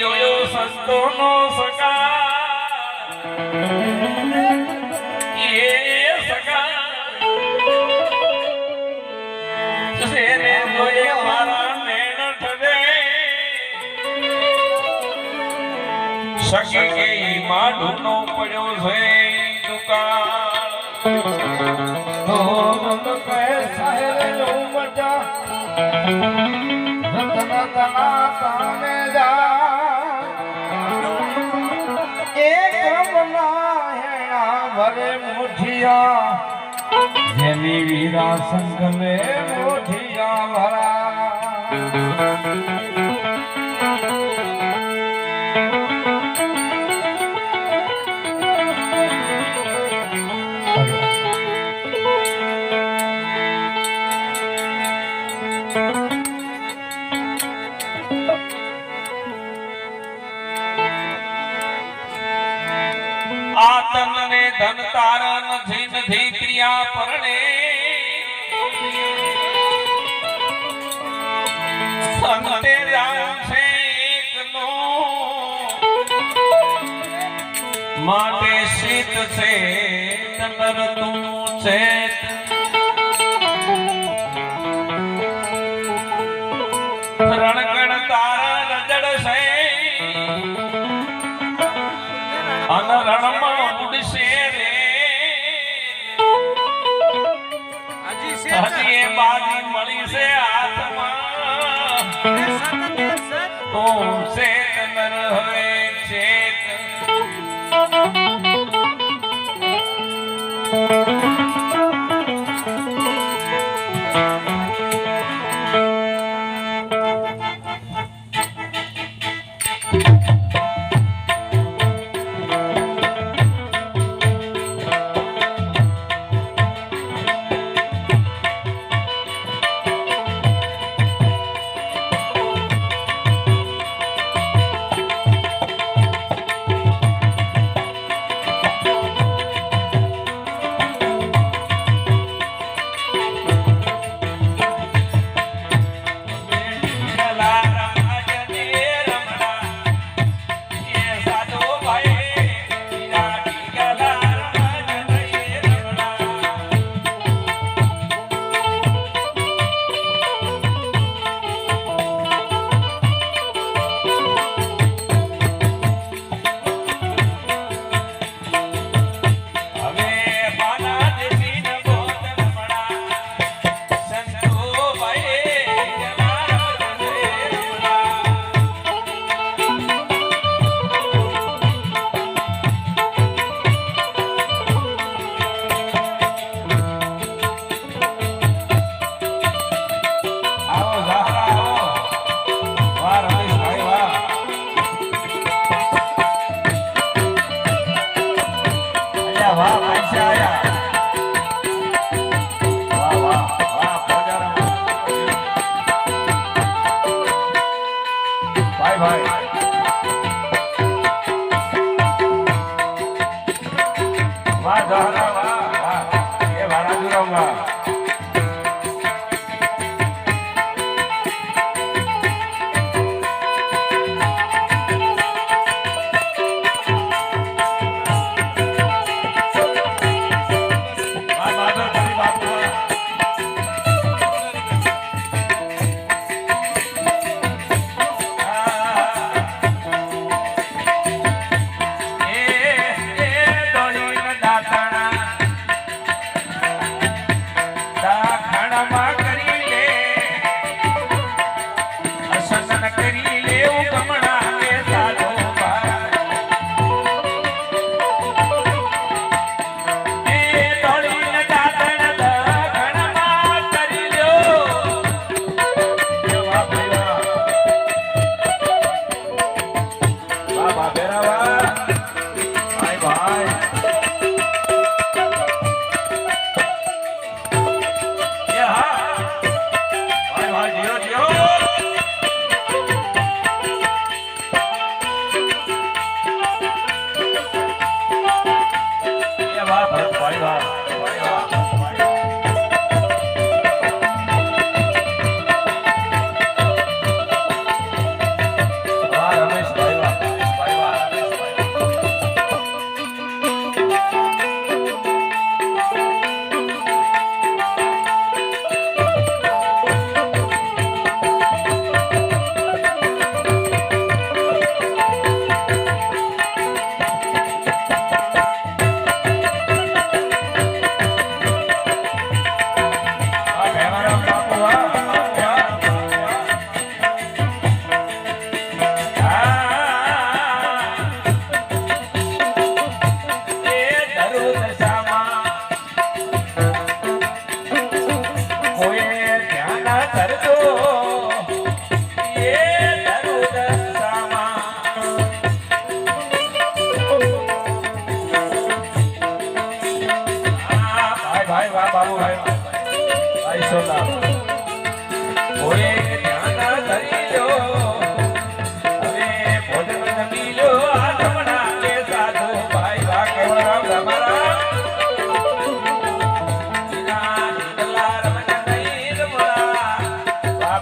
જોયો સંતોનો સગા એ સગા જેને જોયે મારા નેણ ઠરે. સખી પડ્યો છે દુકાળ. હેણા મોઠિયા જેની વીરા સંગમે મોઠિયા ભરા નથી નથી પ્રિયા પરણે. સંતે રામ છે એકલો માટે શીત છે તનર તું છે રણગણ તારા રજડ છે અન રણમાં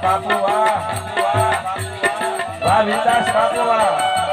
બાપુવા બાપુવા બાપુવા બાપુવા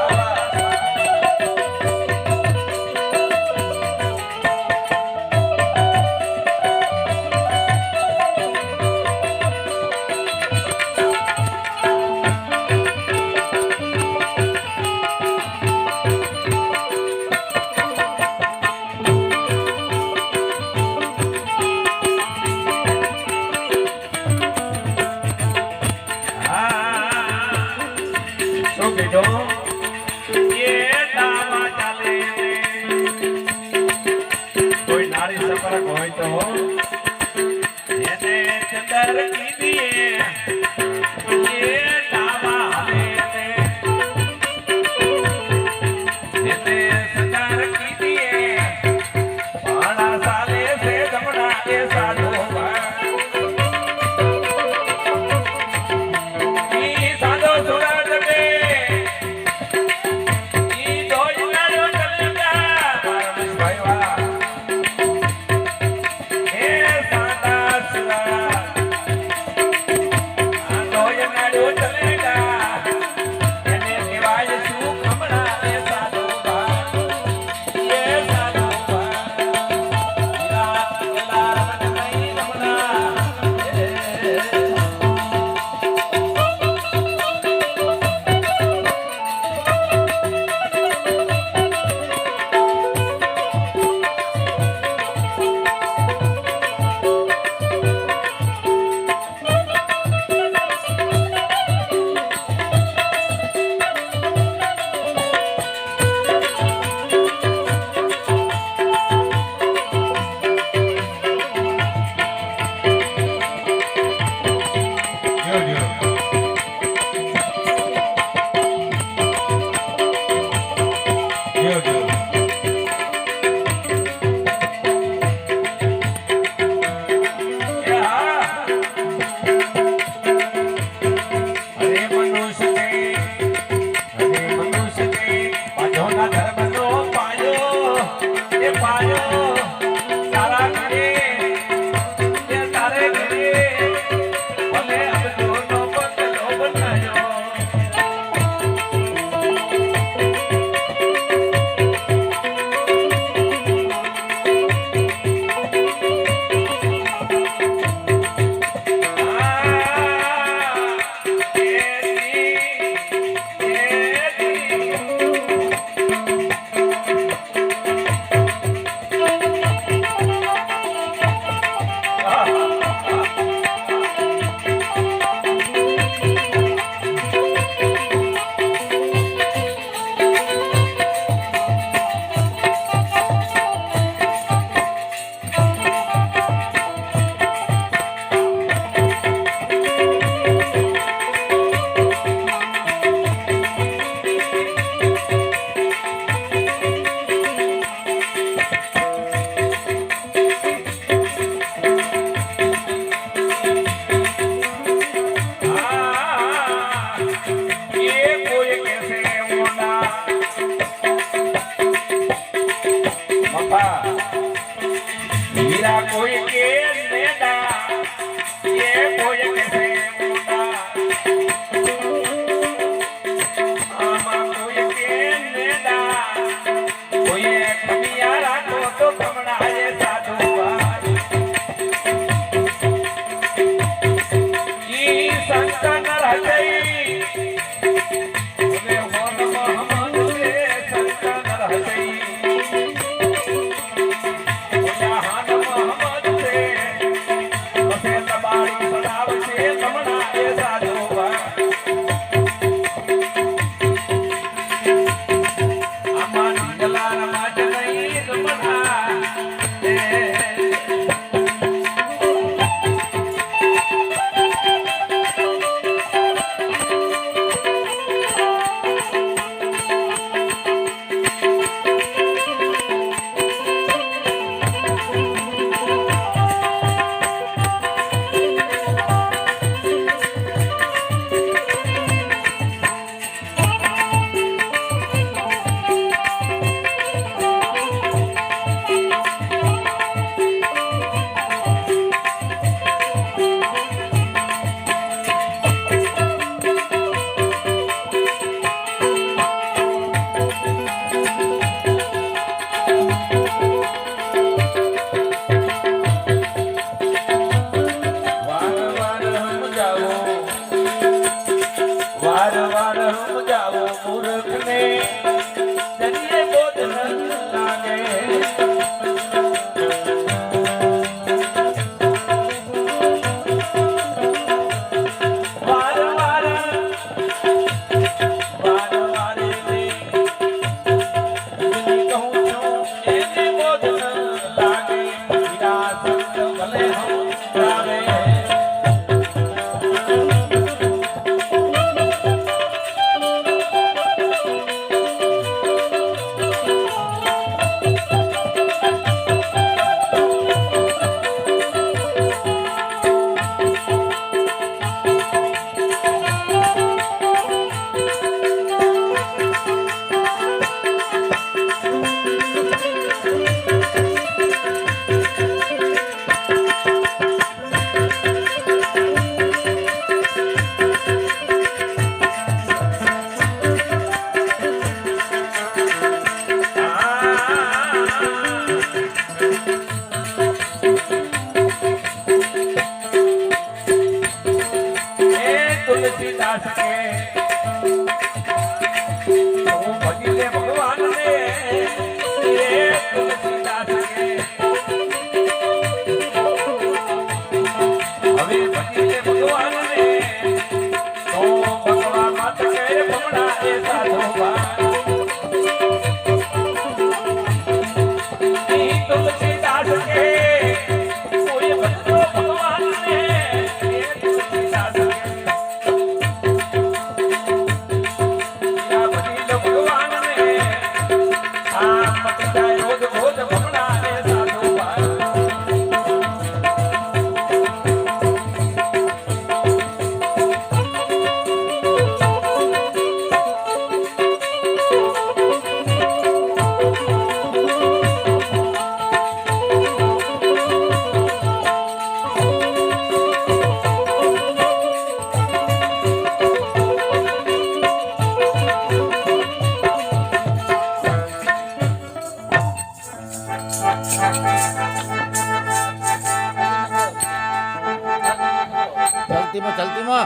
સમજાવો મૂર્ખને ધન્ય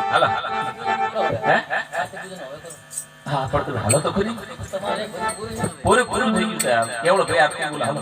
હાલો. હા? પણ તમે હાલો તો ખરી પૂરેપૂરું થઈ ગયું કેવડો ભાઈ આપી હાલો.